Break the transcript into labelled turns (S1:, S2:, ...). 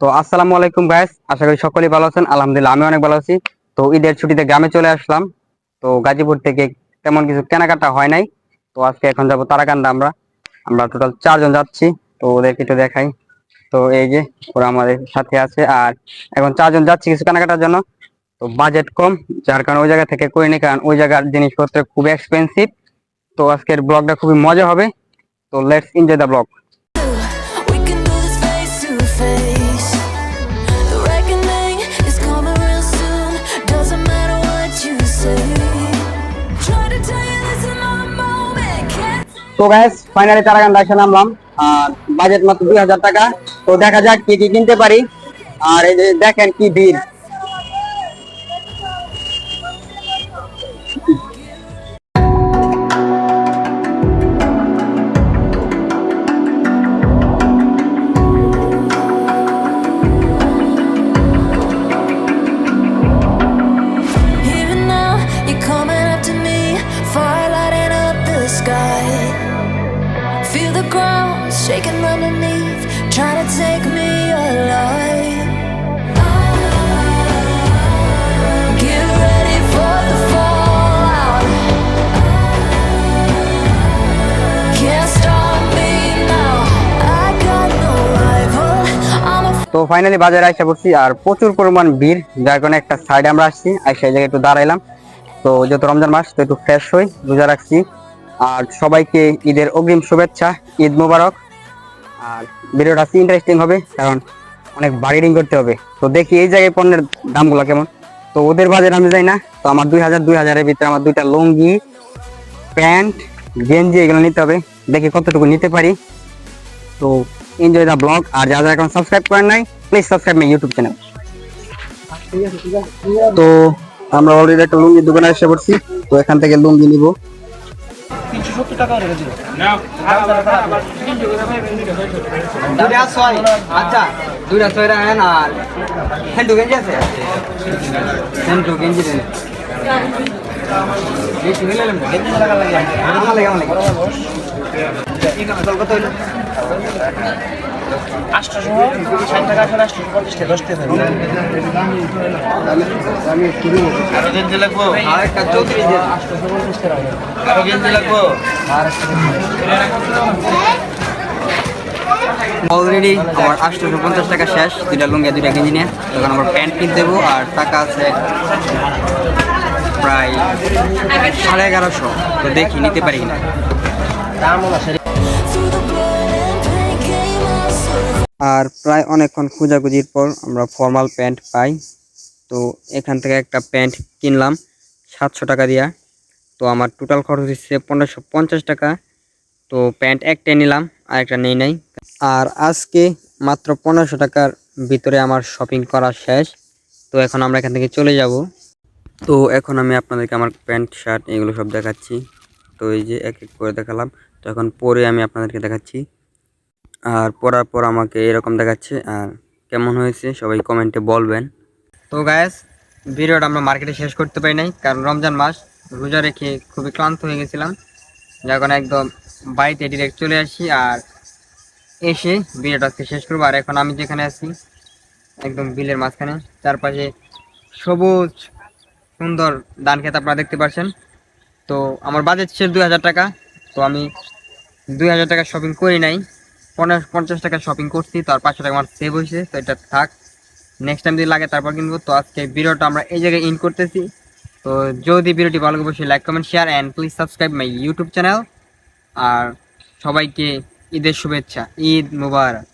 S1: তো আসসালামু আলাইকুম গাইস আশা করি সকলেই ভালো আছেন। আলহামদুলিল্লাহ, আমি অনেক ভালো আছি। তো ঈদের ছুটিতে গ্রামে চলে আসলাম। তো গাজীপুর থেকে তেমন কিছু কেনাকাটা হয় নাই। তো আজকে এখন যাব তারাকান্দা আমরা। আমরা টোটাল চারজন যাচ্ছি। তো ওদেরকে একটু দেখাই। তো এই যে, ওরা আমাদের সাথে আছে। আর এখন চারজন যাচ্ছি কিছু কেনাকাটার জন্য। তো বাজেট কম, যার কারণে ওই জায়গা থেকে করিনি কারণ ওই জায়গার জিনিসপত্র খুব এক্সপেন্সিভ তো আজকের ব্লগটা খুবই মজা হবে। তো লেটস এনজয় দ্য ব্লগ তো গ্যাস ফাইনালি চারাগান এসে নামলাম। আর বাজেট মাত্র দুই হাজার টাকা। তো দেখা যাক কি কি কিনতে পারি। আর এই যে দেখেন কি ভিড়।
S2: Shaking underneath, trying to take me alive.
S1: তো ফাইনালি বাজারে আসা পড়ছি আর প্রচুর পরিমাণ ভিড় যার কারণে একটা সাইডে আমরা আসছি আর সেই জায়গায় একটু দাঁড়াইলাম। তো যেহেতু রমজান মাস তো একটু ফ্রেশ হই রোজা রাখছি। আর সবাইকে ঈদের অগ্রিম শুভেচ্ছা ঈদ মোবারক। আর ভিডিওটা ইন্টারেস্টিং হবে, কারণ অনেক বার্গেনিং করতে হবে। তো দেখি এই জায়গায় পণ্যের দামগুলো কেমন। তো ওদের বাজারে আমি যাই না, তো আমার দুই হাজার, দুই হাজারের ভিতরে আমার দুইটা লুঙ্গি, প্যান্ট, গেঞ্জি, এগুলো নিতে হবে। দেখি কতটুকু নিতে পারি। তো এনজয় দ্য ব্লগ আর যারা যারা এখন সাবস্ক্রাইব করেন নাই please subscribe my YouTube channel তো আমরা অলরেডি একটা লুঙ্গির দোকানে এসে পড়ছি, তো এখান থেকে লুঙ্গি নিব।
S3: দুইটা ছয় আচ্ছা দুইটা ছয় রাখেন আর হ্যান্ডু গেঞ্জি আছে হ্যান্ডু গেঞ্জি দেন লাগে হইলে লাগে আমার লাগে, আমার লাগে।
S4: গেঞ্জি লাগবো
S3: অলরেডি আমার আটশোশো পঞ্চাশ টাকা শেষ, দুইটা লুঙ্গি, দুইটা গেঞ্জি নিয়ে। তখন আমার প্যান্ট কিনতে দেবো, আর টাকা আছে প্রায় সাড়ে এগারোশো। তো দেখি, নিতে পারি কিনা।
S1: আর প্রায় অনেকক্ষণ খোঁজাখুঁজির পর আমরা ফর্মাল প্যান্ট পাই। তো এখান থেকে একটা প্যান্ট কিনলাম সাতশো টাকা দিয়া। তো আমার টোটাল খরচ হচ্ছে পনেরোশো পঞ্চাশ টাকা। তো প্যান্ট একটাই নিলাম আর একটা নেই নাই। আর আজকে মাত্র পনেরোশো টাকার ভিতরে আমার শপিং করা শেষ। তো এখন আমরা এখান থেকে চলে যাব। তো এখন আমি আপনাদেরকে আমার প্যান্ট শার্ট এগুলো সব দেখাচ্ছি। তো এই যে এক এক করে দেখালাম। তো এখন পরে আমি আপনাদেরকে দেখাচ্ছি। আর পরার পর আমাকে এরকম দেখাচ্ছে, আর কেমন হয়েছে সবাই কমেন্টে বলবেন। তো গ্যাস ভিডিওটা আমরা মার্কেটে শেষ করতে পারি নাই, কারণ রমজান মাস, রোজা রেখে খুবই ক্লান্ত হয়ে গেছিলাম। যখন একদম বাড়িতে ডিরেক্ট চলে আসি আর এসে ভিডিওটা আজকে শেষ করব। আর এখন আমি যেখানে আছি, একদম বিলের মাঝখানে, চারপাশে সবুজ, সুন্দর ধান খেত আপনারা দেখতে পাচ্ছেন তো আমার বাজেট শেষ দুই হাজার টাকা, তো আমি দুই হাজার টাকা শপিং করি নাই। পনেরো, পঞ্চাশ টাকা শপিং করছি, তার পাঁচশো টাকা আমার সেভ হয়েছে, তো এটা থাক। নেক্সট টাইম যদি লাগে, তারপর কিনবো। তো আজকে ভিডিওটা আমরা এই জায়গায় ইন করতেছি। তো যদি ভিডিওটি ভালো লাগে, অবশ্যই like comment share and please subscribe my YouTube channel আর সবাইকে ঈদের শুভেচ্ছা, ঈদ মুবারক।